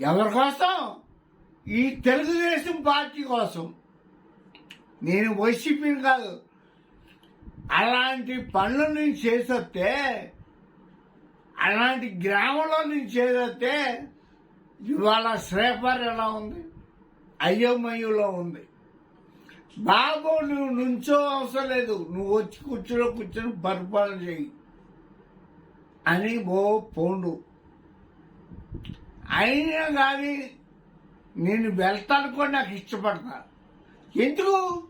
ఎవరి కోసం? ఈ తెలుగుదేశం పార్టీ కోసం. నేను వైసీపీని కాదు. అలాంటి పనులు నేను చేసొస్తే అలాంటి గ్రామంలో నేను చేసొస్తే ఇవాళ శ్రేపర్ ఎలా ఉంది? అయ్యోమయ్యులో ఉంది. బాబు నువ్వు నుంచో అవసరం లేదు. నువ్వు వచ్చి కూర్చులో కూర్చొని పరిపాలన చెయ్యి. అని ఓ పోండు. అయినా కానీ నేను వెళ్తాను కూడా నాకు ఇష్టపడతా. ఎందుకు?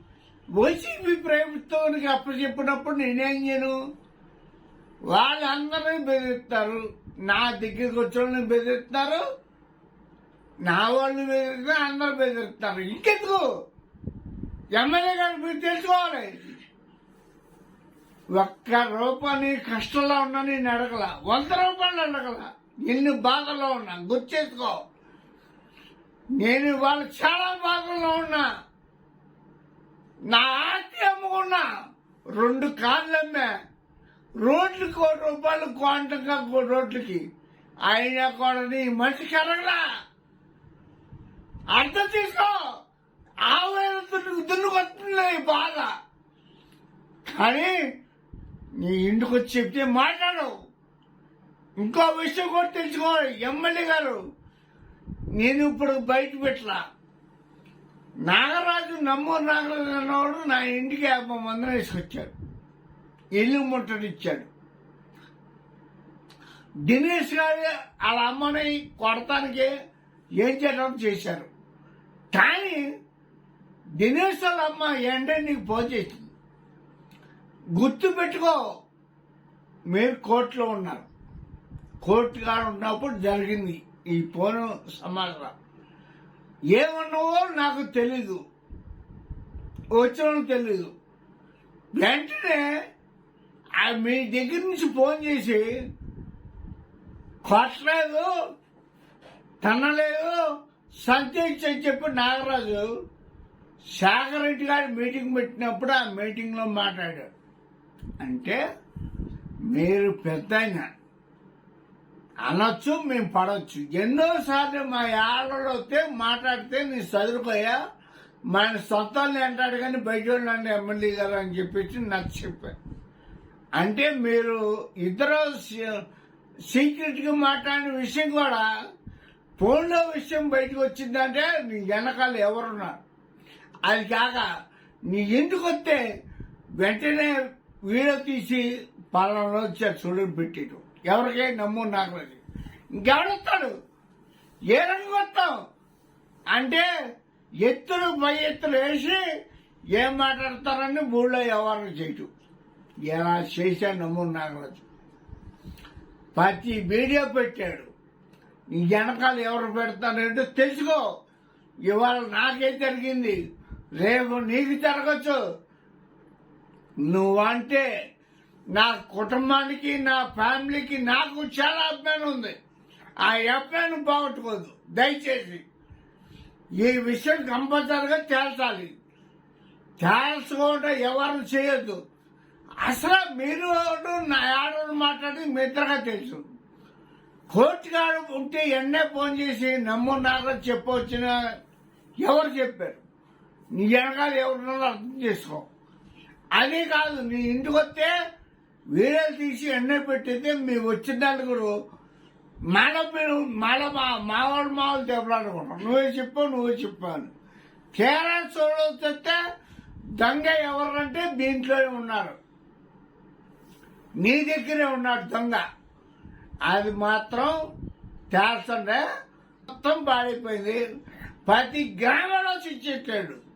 వైసీపీ ప్రభుత్వానికి అప్పచెప్పినప్పుడు నేనేం చేయను? వాళ్ళందరినీ బెదిరిస్తారు. నా దగ్గరికి వచ్చిన బెదిరిస్తారు. నా వాళ్ళు బెదిరిస్తే అందరు బెదిరిస్తారు. ఇంకెందుకు? ఎమ్మెల్యే గారు మీరు తెలుసుకోవాలి. ఒక్క రూపాయి కష్టంలో ఉన్నా నేను అడగల. వంద రూపాయలు అడగల. నిన్ను బాధలో ఉన్నా. గుర్తు చేసుకో నేను ఇవాళ చాలా బాధల్లో ఉన్నా. నా ఆస్తి అమ్ముకున్నా రెండు కార్లు అమ్మా. రోడ్లు కోటి రూపాయలు క్వాంటంగా రోడ్లకి. అయినా కూడా నీ మనిషి కరగలా అర్థం తీసుకో ఆవేళ దున్నుకు బాధ. కానీ నీ ఇంటికి వచ్చి చెప్తే మాట్లాడు ఇంకో విషయం కూడా తెలుసుకోవాలి ఎమ్మెల్యే గారు. నేను ఇప్పుడు బయట పెట్టలా నాగరాజు నమ్మూరు నాగరాజు అన్నవాడు నా ఇంటికి యాభై మందిని వేసుకొచ్చాడు ఇల్లు ముట్టడిచ్చాడు దినేష్ గారు వాళ్ళ అమ్మని కొడటానికి ఏం చేయడం చేశారు. కానీ దినేష్ వాళ్ళ అమ్మ ఎండ నీకు ఫోన్ చేసింది. గుర్తు పెట్టుకో. మీరు కోర్టులో ఉన్నారు. కోర్టు ఉన్నప్పుడు జరిగింది. ఈ ఫోన్ సమాచారం. ఏమన్నావో నాకు తెలీదు. వచ్చిన తెలీదు. వెంటనే మీ దగ్గర నుంచి ఫోన్ చేసి కొట్టలేదు తనలేదు సంతేష్ అని చెప్పి నాగరాజు శాఖర్ రెడ్డి గారి మీటింగ్ పెట్టినప్పుడు ఆ మీటింగ్లో మాట్లాడాడు. అంటే మీరు పెద్ద అనొచ్చు మేము పడవచ్చు ఎన్నోసార్లు మా ఆడలో వస్తే మాట్లాడితే నీ చదువుకోయా మన సొంతాన్ని అంటాడు కానీ బయట నన్ను ఎమ్మెల్యే గారు అని చెప్పేసి నాకు చెప్పారు. అంటే మీరు ఇద్దరు సీక్రెట్గా మాట్లాడిన విషయం కూడా ఫోన్లో విషయం బయటకు వచ్చిందంటే నీ వెనకాల ఎవరున్నారు? అది కాక నీ ఇంటికి వస్తే వెంటనే వీడియో తీసి పాలనలో చూడని పెట్టేటం ఎవరికే నమ్ము నాకు అది ఇంకెవడొస్తాడు? ఏ రంగు వస్తాం? అంటే ఎత్తులు పై ఎత్తులు వేసి ఏం మాట్లాడతారని ఊళ్ళో వ్యవహారం చేయటం. ఎలా చేశాను నమ్ము నాగరాజు ప్రతి వీడియో పెట్టాడు. నీ వెనకాల ఎవరు పెడతారంటే తెలుసుకో. ఇవాళ నాకే జరిగింది. రేపు నీకు జరగచ్చు. నువ్వంటే నా కుటుంబానికి నా ఫ్యామిలీకి నాకు చాలా అభిమానం ఉంది. ఆ అభిమానం పోగొట్టుకోదు దయచేసి ఈ విషయం కంపల్సరిగా తేల్చాలి. తేల్చుకోవటం ఎవరు చేయొద్దు. అసలు మీరు నా ఆడవాళ్ళు మాట్లాడి మిత్రగా తెలుసు. కోర్టు గారు ఉంటే ఎన్నే ఫోన్ చేసి నమ్మున్నారో చెప్పవచ్చిన ఎవరు చెప్పారు? నీ వెనకాల ఎవరున్నారో అర్థం చేసుకో. అదే కాదు నీ ఇంటికి వస్తే వీడియోలు తీసి ఎండ పెట్టితే మీ వచ్చిన నలుగురు మాల మీరు మాల మా మావాడు మావాళ్ళు దెబ్బలాడుకుంటాం నువ్వే చెప్పావు నువ్వే చెప్పాను తీరా చూడొస్తే దొంగ ఎవరంటే దీంట్లోనే ఉన్నారు. నీ దగ్గరే ఉన్నాడు దొంగ. అది మాత్రం తేల్చండే మొత్తం పాడైపోయింది. ప్రతి గ్రామంలో చిచ్చెట్టాడు